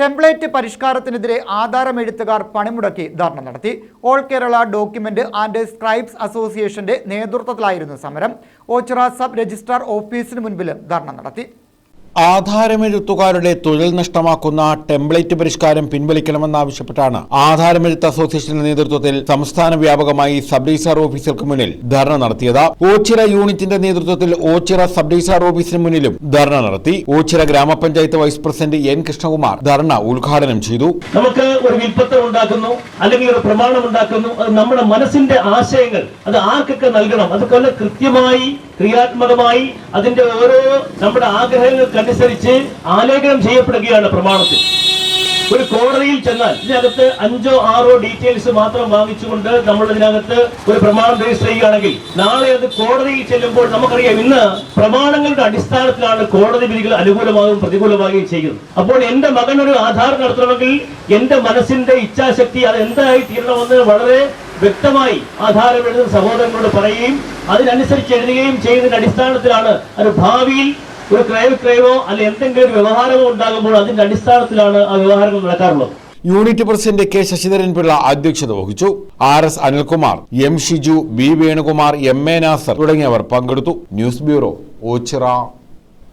Template പരിഷ്കാരത്തിനെതിരെ ആധാരം എഴുത്തുകാർ പണിമുടക്കി ധർണ നടത്തി. All Kerala document and scribes അസോസിയേഷന്റെ നേതൃത്വത്തിലായിരുന്നു സമരം. ഓച്ചിറ സബ് രജിസ്ട്രാർ ഓഫീസിന് മുൻപിലും ധർണ നടത്തി. ആധാരമെഴുത്തുകാരുടെ തൊഴിൽ നഷ്ടമാക്കുന്ന ടെംപ്ലേറ്റ് പരിഷ്കാരം പിൻവലിക്കണമെന്നാവശ്യപ്പെട്ടാണ് ആധാരമെഴുത്ത് അസോസിയേഷന്റെ നേതൃത്വത്തിൽ സംസ്ഥാന വ്യാപകമായി സബ് രജിസ്ട്രാർ ഓഫീസർക്ക് മുന്നിൽ ധർണ നടത്തിയത്. ഓച്ചിറ യൂണിറ്റിന്റെ നേതൃത്വത്തിൽ ഓച്ചിറ സബ് രജിസ്ട്രാർ ഓഫീസിന് മുന്നിലും ധർണ നടത്തി Ochira grama panchayat vice president N. Krishnakumar ധർണ ഉദ്ഘാടനം ചെയ്തു. നമുക്ക് ഒരു വിൽപ്പത്തം ഉണ്ടാക്കുന്നു അല്ലെങ്കിൽ ഒരു പ്രമാണം ഉണ്ടാക്കുന്നു. അത് നമ്മുടെ മനസ്സിന്റെ ആശയങ്ങൾ അത് ആർക്കൊക്കെ നൽകണം? അതൊക്കെ കൃത്യമായി ക്രിയാത്മകമായി അതിന്റെ ഓരോ നമ്മുടെ ആഗ്രഹങ്ങൾക്കനുസരിച്ച് ആലേഖനം ചെയ്യപ്പെടുകയാണ് പ്രമാണത്തിൽ. ഒരു കോടതിയിൽ ചെന്നാൽ ഇതിനകത്ത് അഞ്ചോ ആറോ ഡീറ്റെയിൽസ് മാത്രം വാങ്ങിച്ചുകൊണ്ട് നമ്മൾ ഇതിനകത്ത് ഒരു പ്രമാണം രജിസ്റ്റർ ചെയ്യുകയാണെങ്കിൽ നാളെ അത് കോടതിയിൽ ചെല്ലുമ്പോൾ നമുക്കറിയാം ഇന്ന് പ്രമാണങ്ങളുടെ അടിസ്ഥാനത്തിലാണ് കോടതി വിധികൾ അനുകൂലമാകും പ്രതികൂലമാകുകയും ചെയ്യുന്നത്. അപ്പോൾ എന്റെ മകൻ ഒരു ആധാർ നടത്തണമെങ്കിൽ എന്റെ മനസ്സിന്റെ ഇച്ഛാശക്തി അത് എന്തായി തീരണമെന്ന് വളരെ വ്യക്തമായി ആധാരം എഴുതുന്ന സഹോദരങ്ങളോട് പറയുകയും അതിനനുസരിച്ച് എഴുതുകയും ചെയ്യുന്നതിന്റെ അടിസ്ഥാനത്തിലാണ് അത് ഭാവിയിൽ ഒരു ക്രയവിക്രയമോ അല്ലെ എന്തെങ്കിലും വ്യവഹാരമോ ഉണ്ടാകുമ്പോൾ അതിന്റെ അടിസ്ഥാനത്തിലാണ് ആ വ്യവഹാരങ്ങൾ നടക്കാറുള്ളത്. Unit president K Sasidharan Pillai അധ്യക്ഷത വഹിച്ചു. R S Anilkumar M Shiju B Venukumar M A Nasar തുടങ്ങിയവർ പങ്കെടുത്തു. News bureau Ochira.